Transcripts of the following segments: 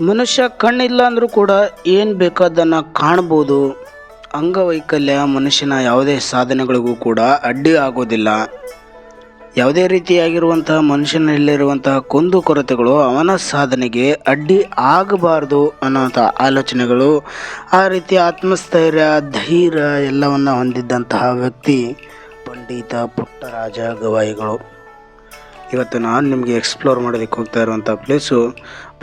ಮನುಷ್ಯ ಕಣ್ಣಿಲ್ಲ ಅಂದರೂ ಕೂಡ ಏನು ಬೇಕಾದನ್ನು ಕಾಣ್ಬೋದು. ಅಂಗವೈಕಲ್ಯ ಮನುಷ್ಯನ ಯಾವುದೇ ಸಾಧನೆಗಳಿಗೂ ಕೂಡ ಅಡ್ಡಿ ಆಗೋದಿಲ್ಲ. ಯಾವುದೇ ರೀತಿಯಾಗಿರುವಂತಹ ಮನುಷ್ಯನಲ್ಲಿರುವಂತಹ ಕುಂದು ಕೊರತೆಗಳು ಅವನ ಸಾಧನೆಗೆ ಅಡ್ಡಿ ಆಗಬಾರ್ದು ಅನ್ನೋಂಥ ಆಲೋಚನೆಗಳು, ಆ ರೀತಿ ಆತ್ಮಸ್ಥೈರ್ಯ, ಧೈರ್ಯ ಎಲ್ಲವನ್ನು ಹೊಂದಿದ್ದಂತಹ ವ್ಯಕ್ತಿ, ಪಂಡಿತ ಪುಟ್ಟರಾಜ ಗವಾಯಿಗಳು. ಇವತ್ತು ನಾನು ನಿಮಗೆ ಎಕ್ಸ್ಪ್ಲೋರ್ ಮಾಡೋದಕ್ಕೆ ಹೋಗ್ತಾ ಇರುವಂಥ ಪ್ಲೇಸು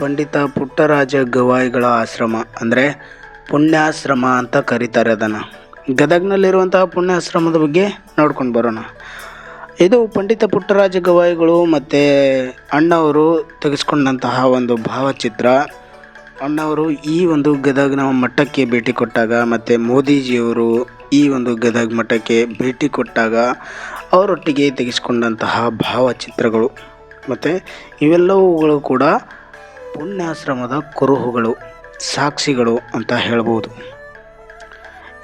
ಪಂಡಿತ ಪುಟ್ಟರಾಜ ಗವಾಯಿಗಳ ಆಶ್ರಮ, ಅಂದರೆ ಪುಣ್ಯಾಶ್ರಮ ಅಂತ ಕರೀತಾರೆ ಅದನ್ನು. ಗದಗ್ನಲ್ಲಿರುವಂತಹ ಪುಣ್ಯಾಶ್ರಮದ ಬಗ್ಗೆ ನೋಡ್ಕೊಂಡು ಬರೋಣ. ಇದು ಪಂಡಿತ ಪುಟ್ಟರಾಜ ಗವಾಯಿಗಳು ಮತ್ತು ಅಣ್ಣವರು ತೆಗೆಸ್ಕೊಂಡಂತಹ ಒಂದು ಭಾವಚಿತ್ರ. ಅಣ್ಣವರು ಈ ಒಂದು ಗದಗ್ನ ಮಠಕ್ಕೆ ಭೇಟಿ ಕೊಟ್ಟಾಗ ಮತ್ತು ಮೋದಿಜಿಯವರು ಈ ಒಂದು ಗದಗ ಮಠಕ್ಕೆ ಭೇಟಿ ಕೊಟ್ಟಾಗ ಅವರೊಟ್ಟಿಗೆ ತೆಗೆಸಿಕೊಂಡಂತಹ ಭಾವಚಿತ್ರಗಳು. ಮತ್ತು ಇವೆಲ್ಲವುಗಳು ಕೂಡ ಪುಣ್ಯಾಶ್ರಮದ ಕುರುಹುಗಳು, ಸಾಕ್ಷಿಗಳು ಅಂತ ಹೇಳ್ಬೋದು.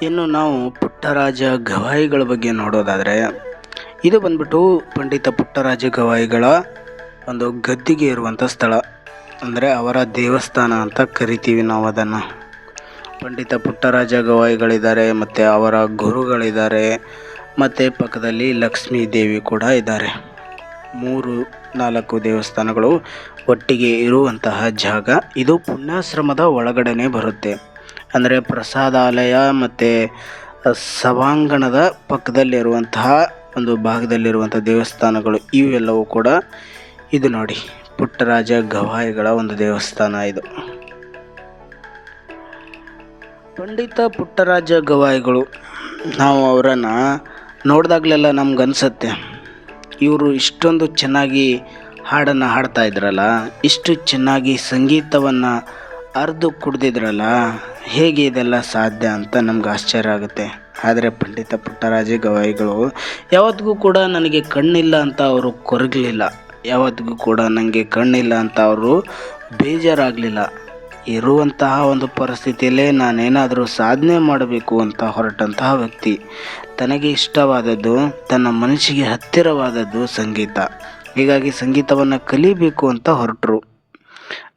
ಇನ್ನು ನಾವು ಪುಟ್ಟರಾಜ ಗವಾಯಿಗಳ ಬಗ್ಗೆ ನೋಡೋದಾದರೆ, ಇದು ಬಂದ್ಬಿಟ್ಟು ಪಂಡಿತ ಪುಟ್ಟರಾಜ ಗವಾಯಿಗಳ ಒಂದು ಗದ್ದಿಗೆ ಇರುವಂಥ ಸ್ಥಳ. ಅಂದರೆ ಅವರ ದೇವಸ್ಥಾನ ಅಂತ ಕರಿತೀವಿ ನಾವು ಅದನ್ನು ಪಂಡಿತ ಪುಟ್ಟರಾಜ ಗವಾಯಿಗಳಿದ್ದಾರೆ, ಮತ್ತು ಅವರ ಗುರುಗಳಿದ್ದಾರೆ ಮತ್ತು ಪಕ್ಕದಲ್ಲಿ ಲಕ್ಷ್ಮೀ ದೇವಿ ಕೂಡ ಇದ್ದಾರೆ. ಮೂರು, ನಾಲ್ಕು ದೇವಸ್ಥಾನಗಳು ಒಟ್ಟಿಗೆ ಇರುವಂತಹ ಜಾಗ. ಇದು ಪುಣ್ಯಾಶ್ರಮದ ಒಳಗಡೆನೆ ಬರುತ್ತೆ. ಅಂದರೆ ಪ್ರಸಾದಾಲಯ ಮತ್ತು ಸಭಾಂಗಣದ ಪಕ್ಕದಲ್ಲಿರುವಂತಹ ಒಂದು ಭಾಗದಲ್ಲಿರುವಂಥ ದೇವಸ್ಥಾನಗಳು ಇವೆಲ್ಲವೂ ಕೂಡ ಇದು ನೋಡಿ. ಪುಟ್ಟರಾಜ ಗವಾಯಿಗಳ ಒಂದು ದೇವಸ್ಥಾನ ಇದು. ಪಂಡಿತ ಪುಟ್ಟರಾಜ ಗವಾಯಿಗಳು, ನಾವು ಅವರನ್ನು ನೋಡಿದಾಗಲೆಲ್ಲ ಅನಿಸುತ್ತೆ ಇವರು ಇಷ್ಟೊಂದು ಚೆನ್ನಾಗಿ ಹಾಡನ್ನು ಹಾಡ್ತಾ ಇದ್ರಲ್ಲ, ಇಷ್ಟು ಚೆನ್ನಾಗಿ ಸಂಗೀತವನ್ನು ಅರ್ದು ಕುಡ್ದಿದ್ರಲ್ಲ, ಹೇಗೆ ಇದೆಲ್ಲ ಸಾಧ್ಯ ಅಂತ ನಮ್ಗೆ ಆಶ್ಚರ್ಯ ಆಗುತ್ತೆ. ಆದರೆ ಪಂಡಿತ ಪುಟ್ಟರಾಜ ಗವಾಯಿಗಳು, ಯಾವತ್ತಿಗೂ ಕೂಡ ನನಗೆ ಕಣ್ಣಿಲ್ಲ ಅಂತ ಅವರು ಕೊರಗಲಿಲ್ಲ. ಯಾವತ್ತಿಗೂ ಕೂಡ ನನಗೆ ಕಣ್ಣಿಲ್ಲ ಅಂತ ಅವರು ಬೇಜಾರಾಗಲಿಲ್ಲ. ಇರುವಂತಹ ಒಂದು ಪರಿಸ್ಥಿತಿಯಲ್ಲೇ ನಾನೇನಾದರೂ ಸಾಧನೆ ಮಾಡಬೇಕು ಅಂತ ಹೊರಟಂತಹ ವ್ಯಕ್ತಿ. ತನಗೆ ಇಷ್ಟವಾದದ್ದು, ತನ್ನ ಮನಸ್ಸಿಗೆ ಹತ್ತಿರವಾದದ್ದು ಸಂಗೀತ. ಹೀಗಾಗಿ ಸಂಗೀತವನ್ನು ಕಲಿಬೇಕು ಅಂತ ಹೊರಟರು.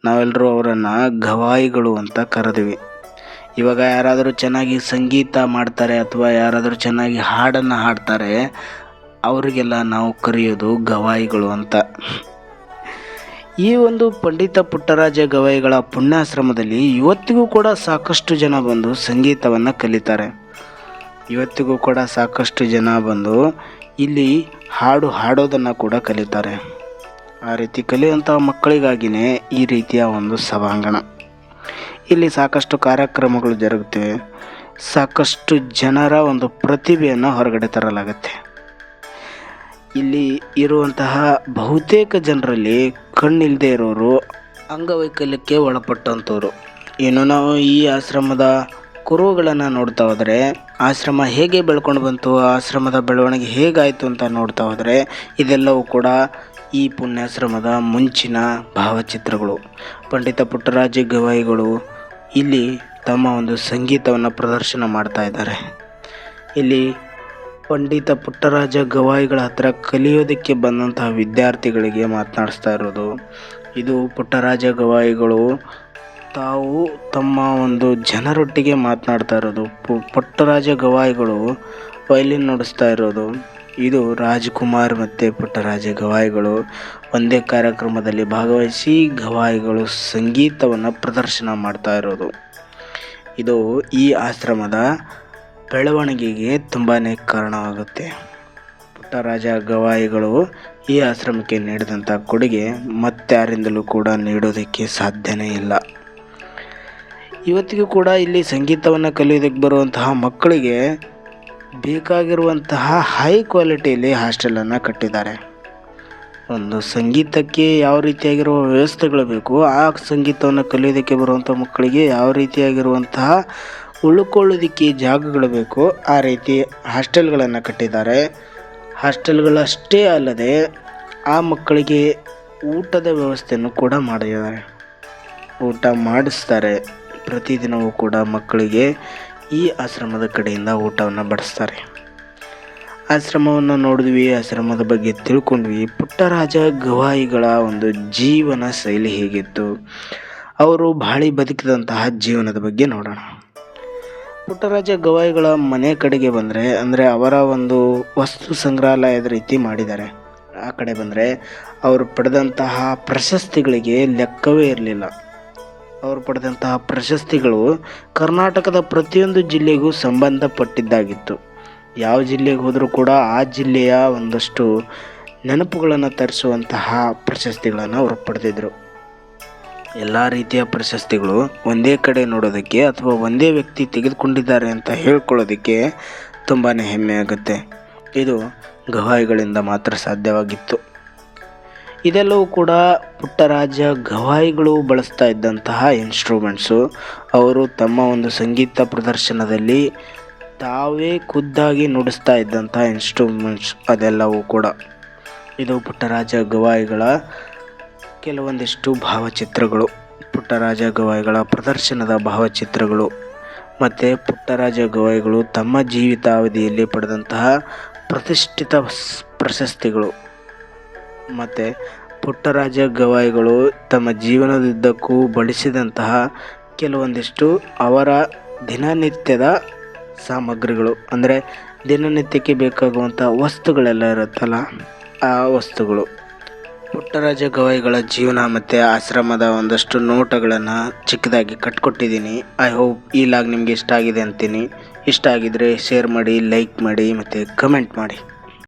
ನಾವೆಲ್ಲರೂ ಅವರನ್ನು ಗವಾಯಿಗಳು ಅಂತ ಕರೆದ್ವಿ. ಇವಾಗ ಯಾರಾದರೂ ಚೆನ್ನಾಗಿ ಸಂಗೀತ ಮಾಡ್ತಾರೆ ಅಥವಾ ಯಾರಾದರೂ ಚೆನ್ನಾಗಿ ಹಾಡನ್ನು ಹಾಡ್ತಾರೆ, ಅವರಿಗೆಲ್ಲ ನಾವು ಕರೆಯೋದು ಗವಾಯಿಗಳು ಅಂತ. ಈ ಒಂದು ಪಂಡಿತ ಪುಟ್ಟರಾಜ ಗವಾಯಿಗಳ ಪುಣ್ಯಾಶ್ರಮದಲ್ಲಿ ಇವತ್ತಿಗೂ ಕೂಡ ಸಾಕಷ್ಟು ಜನ ಬಂದು ಸಂಗೀತವನ್ನು ಕಲಿತಾರೆ. ಇವತ್ತಿಗೂ ಕೂಡ ಸಾಕಷ್ಟು ಜನ ಬಂದು ಇಲ್ಲಿ ಹಾಡು ಹಾಡೋದನ್ನು ಕೂಡ ಕಲಿತಾರೆ. ಆ ರೀತಿ ಕಲಿಯುವಂಥ ಮಕ್ಕಳಿಗಾಗಿಯೇ ಈ ರೀತಿಯ ಒಂದು ಸಭಾಂಗಣ. ಇಲ್ಲಿ ಸಾಕಷ್ಟು ಕಾರ್ಯಕ್ರಮಗಳು ಜರುಗುತ್ತವೆ. ಸಾಕಷ್ಟು ಜನರ ಒಂದು ಪ್ರತಿಭೆಯನ್ನು ಹೊರಗಡೆ ತರಲಾಗುತ್ತೆ. ಇಲ್ಲಿ ಇರುವಂತಹ ಬಹುತೇಕ ಜನರಲ್ಲಿ ಕಣ್ಣಿಲ್ಲದೆ ಇರೋರು ಅಂಗವೈಕಲ್ಯಕ್ಕೆ ಒಳಪಟ್ಟಂಥವ್ರು. ಇನ್ನು ನಾವು ಈ ಆಶ್ರಮದ ಕುರುಗಳನ್ನು ನೋಡ್ತಾ ಹೋದರೆ, ಆಶ್ರಮ ಹೇಗೆ ಬೆಳ್ಕೊಂಡು ಬಂತು, ಆಶ್ರಮದ ಬೆಳವಣಿಗೆ ಹೇಗಾಯಿತು ಅಂತ ನೋಡ್ತಾ ಹೋದರೆ, ಇದೆಲ್ಲವೂ ಕೂಡ ಈ ಪುಣ್ಯಾಶ್ರಮದ ಮುಂಚಿನ ಭಾವಚಿತ್ರಗಳು. ಪಂಡಿತ ಪುಟ್ಟರಾಜ ಗವಾಯಿಗಳು ಇಲ್ಲಿ ತಮ್ಮ ಒಂದು ಸಂಗೀತವನ್ನು ಪ್ರದರ್ಶನ ಮಾಡ್ತಾ ಇದ್ದಾರೆ. ಇಲ್ಲಿ ಪಂಡಿತ ಪುಟ್ಟರಾಜ ಗವಾಯಿಗಳ ಹತ್ರ ಕಲಿಯೋದಕ್ಕೆ ಬಂದಂತಹ ವಿದ್ಯಾರ್ಥಿಗಳಿಗೆ ಮಾತನಾಡಿಸ್ತಾ ಇರೋದು. ಇದು ಪುಟ್ಟರಾಜ ಗವಾಯಿಗಳು ತಾವು ತಮ್ಮ ಒಂದು ಜನರೊಟ್ಟಿಗೆ ಮಾತನಾಡ್ತಾ ಇರೋದು. ಪು- ಪುಟ್ಟರಾಜ ಗವಾಯಿಗಳು ವಯಲಿನ್ ನುಡಿಸ್ತಾ ಇರೋದು. ಇದು ರಾಜ್ಕುಮಾರ್ ಮತ್ತು ಪುಟ್ಟರಾಜ ಗವಾಯಿಗಳು ಒಂದೇ ಕಾರ್ಯಕ್ರಮದಲ್ಲಿ ಭಾಗವಹಿಸಿ ಗವಾಯಿಗಳು ಸಂಗೀತವನ್ನು ಪ್ರದರ್ಶನ ಮಾಡ್ತಾ ಇರೋದು. ಇದು ಈ ಆಶ್ರಮದ ಬೆಳವಣಿಗೆಗೆ ತುಂಬಾ ಕಾರಣವಾಗುತ್ತೆ. ಪುಟ್ಟರಾಜ ಗವಾಯಿಗಳು ಈ ಆಶ್ರಮಕ್ಕೆ ನೀಡಿದಂಥ ಕೊಡುಗೆ ಮತ್ತಾರಿಂದಲೂ ಕೂಡ ನೀಡೋದಕ್ಕೆ ಸಾಧ್ಯನೇ ಇಲ್ಲ. ಇವತ್ತಿಗೂ ಕೂಡ ಇಲ್ಲಿ ಸಂಗೀತವನ್ನು ಕಲಿಯೋದಕ್ಕೆ ಬರುವಂತಹ ಮಕ್ಕಳಿಗೆ ಬೇಕಾಗಿರುವಂತಹ ಹೈ ಕ್ವಾಲಿಟಿಯಲ್ಲಿ ಹಾಸ್ಟೆಲನ್ನು ಕಟ್ಟಿದ್ದಾರೆ. ಒಂದು ಸಂಗೀತಕ್ಕೆ ಯಾವ ರೀತಿಯಾಗಿರುವ ವ್ಯವಸ್ಥೆಗಳು ಬೇಕು, ಆ ಸಂಗೀತವನ್ನು ಕಲಿಯೋದಕ್ಕೆ ಬರುವಂಥ ಮಕ್ಕಳಿಗೆ ಯಾವ ರೀತಿಯಾಗಿರುವಂತಹ ಉಳ್ಕೊಳ್ಳೋದಕ್ಕೆ ಜಾಗಗಳು ಬೇಕು, ಆ ರೀತಿ ಹಾಸ್ಟೆಲ್ಗಳನ್ನು ಕಟ್ಟಿದ್ದಾರೆ. ಹಾಸ್ಟೆಲ್ಗಳಷ್ಟೇ ಅಲ್ಲದೆ ಆ ಮಕ್ಕಳಿಗೆ ಊಟದ ವ್ಯವಸ್ಥೆಯನ್ನು ಕೂಡ ಮಾಡಿದ್ದಾರೆ. ಊಟ ಮಾಡಿಸ್ತಾರೆ. ಪ್ರತಿದಿನವೂ ಕೂಡ ಮಕ್ಕಳಿಗೆ ಈ ಆಶ್ರಮದ ಕಡೆಯಿಂದ ಊಟವನ್ನು ಬಡಿಸ್ತಾರೆ. ಆಶ್ರಮವನ್ನು ನೋಡಿದ್ವಿ, ಆಶ್ರಮದ ಬಗ್ಗೆ ತಿಳ್ಕೊಂಡ್ವಿ. ಪುಟ್ಟರಾಜ ಗವಾಯಿಗಳ ಒಂದು ಜೀವನ ಶೈಲಿ ಹೇಗಿತ್ತು? ಅವರು ಬಾಳಿ ಬದುಕಿದಂತಹ ಜೀವನದ ಬಗ್ಗೆ ನೋಡೋಣ. ಪುಟ್ಟರಾಜ ಗವಾಯಿಗಳ ಮನೆ ಕಡೆಗೆ ಬಂದರೆ, ಅಂದರೆ ಅವರ ಒಂದು ವಸ್ತು ಸಂಗ್ರಹಾಲಯದ ರೀತಿ ಮಾಡಿದ್ದಾರೆ. ಆ ಕಡೆ ಬಂದರೆ ಅವರು ಪಡೆದಂತಹ ಪ್ರಶಸ್ತಿಗಳಿಗೆ ಲೆಕ್ಕವೇ ಇರಲಿಲ್ಲ. ಅವರು ಪಡೆದಂತಹ ಪ್ರಶಸ್ತಿಗಳು ಕರ್ನಾಟಕದ ಪ್ರತಿಯೊಂದು ಜಿಲ್ಲೆಗೂ ಸಂಬಂಧಪಟ್ಟಿದ್ದಾಗಿತ್ತು. ಯಾವ ಜಿಲ್ಲೆಗೆ ಹೋದರೂ ಕೂಡ ಆ ಜಿಲ್ಲೆಯ ಒಂದಷ್ಟು ನೆನಪುಗಳನ್ನು ತರಿಸುವಂತಹ ಪ್ರಶಸ್ತಿಗಳನ್ನು ಅವರು ಪಡೆದಿದ್ದರು ಎಲ್ಲ ರೀತಿಯ ಪ್ರಶಸ್ತಿಗಳು ಒಂದೇ ಕಡೆ ನೋಡೋದಕ್ಕೆ ಅಥವಾ ಒಂದೇ ವ್ಯಕ್ತಿ ತೆಗೆದುಕೊಂಡಿದ್ದಾರೆ ಅಂತ ಹೇಳ್ಕೊಳ್ಳೋದಕ್ಕೆ ತುಂಬಾ ಹೆಮ್ಮೆ ಆಗುತ್ತೆ. ಇದು ಗವಾಯಿಗಳಿಂದ ಮಾತ್ರ ಸಾಧ್ಯವಾಗಿತ್ತು. ಇದೆಲ್ಲವೂ ಕೂಡ ಪುಟ್ಟರಾಜ ಗವಾಯಿಗಳು ಬಳಸ್ತಾ ಇದ್ದಂತಹ ಇನ್ಸ್ಟ್ರೂಮೆಂಟ್ಸು ಅವರು ತಮ್ಮ ಒಂದು ಸಂಗೀತ ಪ್ರದರ್ಶನದಲ್ಲಿ ತಾವೇ ಖುದ್ದಾಗಿ ನುಡಿಸ್ತಾ ಇದ್ದಂತಹ ಇನ್ಸ್ಟ್ರೂಮೆಂಟ್ಸ್ ಅದೆಲ್ಲವೂ ಕೂಡ. ಇದು ಪುಟ್ಟರಾಜ ಗವಾಯಿಗಳ ಕೆಲವೊಂದಿಷ್ಟು ಭಾವಚಿತ್ರಗಳು, ಪುಟ್ಟರಾಜ ಗವಾಯಿಗಳ ಪ್ರದರ್ಶನದ ಭಾವಚಿತ್ರಗಳು ಮತ್ತು ಪುಟ್ಟರಾಜ ಗವಾಯಿಗಳು ತಮ್ಮ ಜೀವಿತಾವಧಿಯಲ್ಲಿ ಪಡೆದಂತಹ ಪ್ರತಿಷ್ಠಿತ ಪ್ರಶಸ್ತಿಗಳು. ಮತ್ತು ಪುಟ್ಟರಾಜ ಗವಾಯಿಗಳು ತಮ್ಮ ಜೀವನದುದ್ದಕ್ಕೂ ಬಳಸಿದಂತಹ ಕೆಲವೊಂದಿಷ್ಟು ಅವರ ದಿನನಿತ್ಯದ ಸಾಮಗ್ರಿಗಳು. ಅಂದರೆ ದಿನನಿತ್ಯಕ್ಕೆ ಬೇಕಾಗುವಂಥ ವಸ್ತುಗಳೆಲ್ಲ ಇರುತ್ತಲ್ಲ, ಆ ವಸ್ತುಗಳು. ಪುಟ್ಟರಾಜ ಗವಾಯಿಗಳ ಜೀವನ ಮತ್ತು ಆಶ್ರಮದ ಒಂದಷ್ಟು ನೋಟಗಳನ್ನು ಚಿಕ್ಕದಾಗಿ ಕಟ್ಕೊಟ್ಟಿದ್ದೀನಿ. ಐ ಹೋಪ್ ಈ ಲಾಗ್ ನಿಮಗೆ ಇಷ್ಟ ಆಗಿದೆ ಅಂತೀನಿ. ಇಷ್ಟ ಆಗಿದರೆ ಶೇರ್ ಮಾಡಿ ಲೈಕ್ ಮಾಡಿ ಮತ್ತು ಕಮೆಂಟ್ ಮಾಡಿ.